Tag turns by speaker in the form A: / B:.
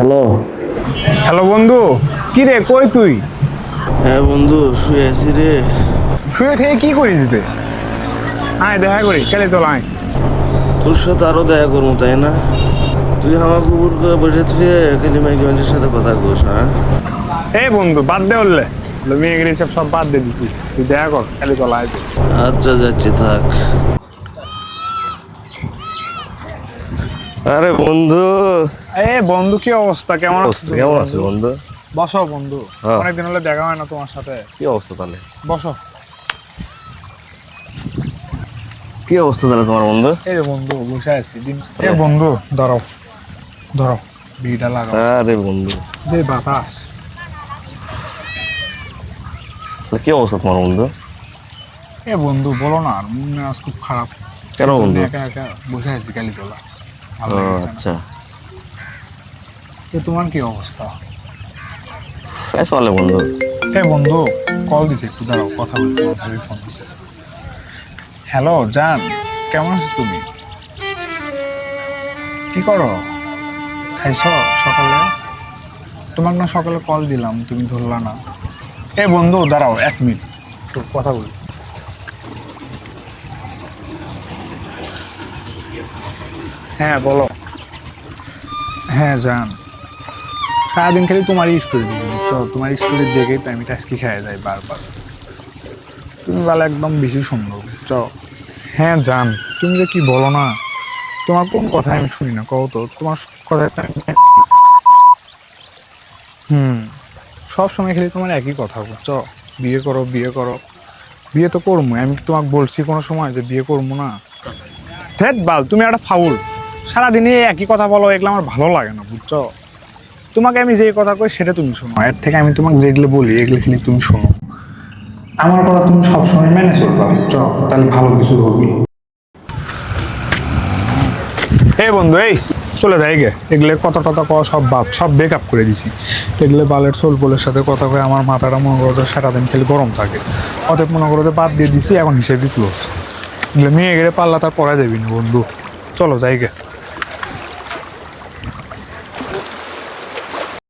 A: Hello. Hello বন্ধু কি রে কই তুই?
B: হ্যাঁ বন্ধু শুয়ে আছি রে।
A: শুয়ে থেকে কি করিস বে? আয় দেখা করি কেলে চল আয়।
B: তোর সাথে আরও দেখা করব তাই না? তুই আমার কুকুর করে বসে তুই খালি মেয়ে মানুষের সাথে কথা কস হ্যাঁ?
A: এই বন্ধু বাদ দে বললে মেয়ে সব সব বাদ দিয়ে দিছি। তুই দেখা কর খালি চল আয়
B: আচ্ছা যাচ্ছি থাক। আরে বন্ধু।
A: এ বন্ধু কি অবস্থা? কেমন তুমি?
B: কেমন আছো বন্ধু?
A: বসো বন্ধু।
B: হ্যাঁ।
A: অনেকদিন হলে দেখা হয় না তোমার সাথে।
B: কি অবস্থা তাহলে?
A: বসো।
B: কি অবস্থা তাহলে তোমার বন্ধু?
A: এই যে বন্ধু বসে আছি। দিন এ বন্ধু ধরো। ধরো বিড়িটা লাগাও।
B: আরে বন্ধু।
A: যে বাতাস।
B: তাহলে কি অবস্থা তোমার বন্ধু?
A: এ বন্ধু বলো না আর মন মেজাজ খুব খারাপ।
B: কেন বন্ধু?
A: একা একা বসে আছি কালি তোলা ভালো
B: ও, আচ্ছা।
A: তো তোমার কি অবস্থা?
B: চলে বন্ধু।
A: এ বন্ধু কল দিছে একটু দাঁড়াও কথা বলতে ভাবি ফোন দিছে। হ্যালো জান কেমন আছো তুমি? কি করো? খাইছ সকালে? তোমাকে না সকালে কল দিলাম তুমি ধরলা না। এ বন্ধু দাঁড়াও এক মিনিট একটু কথা বলি। হ্যাঁ বলো। হ্যাঁ জান। সারাদিন খালি তোমারই স্টোরি দেখি তো তোমার স্টোরি দেখেই তো আমি টাস্কি খেয়ে যাই বারবার। তুমি বলে একদম বেশি সুন্দর চ হ্যাঁ জান, তুমি যে কি বলো না? তোমার কোন কথা আমি শুনি না, কও তো। তোমার কথা হুম সব সময় খালি তোমার একই কথা চ বিয়ে করো বিয়ে করো। বিয়ে তো করব আমি তোমাকে বলছি কোনো সময় যে বিয়ে করব না। ধ্যাত বাল, তুমি একটা ফাউল। সারাদিনে একই কথা বলো, এগুলো আমার ভালো লাগে না, বুঝছ? তোমাকে আমি যে কথা কই সেটা তুমি শোনো, এর থেকে আমি তোমাকে যেগুলো বলি, এগুলো খালি তুমি শোনো। আমার কথা তুমি সবসময় মেনে চলবা চ তাহলে ভালো কিছু হবে। এই বন্ধু, এই, চলে যাই গে। এগুলো কত টত ক সব বাদ সব বেক আপ করে দিছি। এগুলো বালের সোল পোলের সাথে কথা কয়ে আমার মাথাটা মনে করো সারাদিন খালি গরম থাকে। অতএব মনে করো বাদ দিয়ে দিছি, এখন হিসেবে ক্লোজ মেয়ে গেলে পাল্লা তার পড়া যাবি না বন্ধু। চলো যাই গে।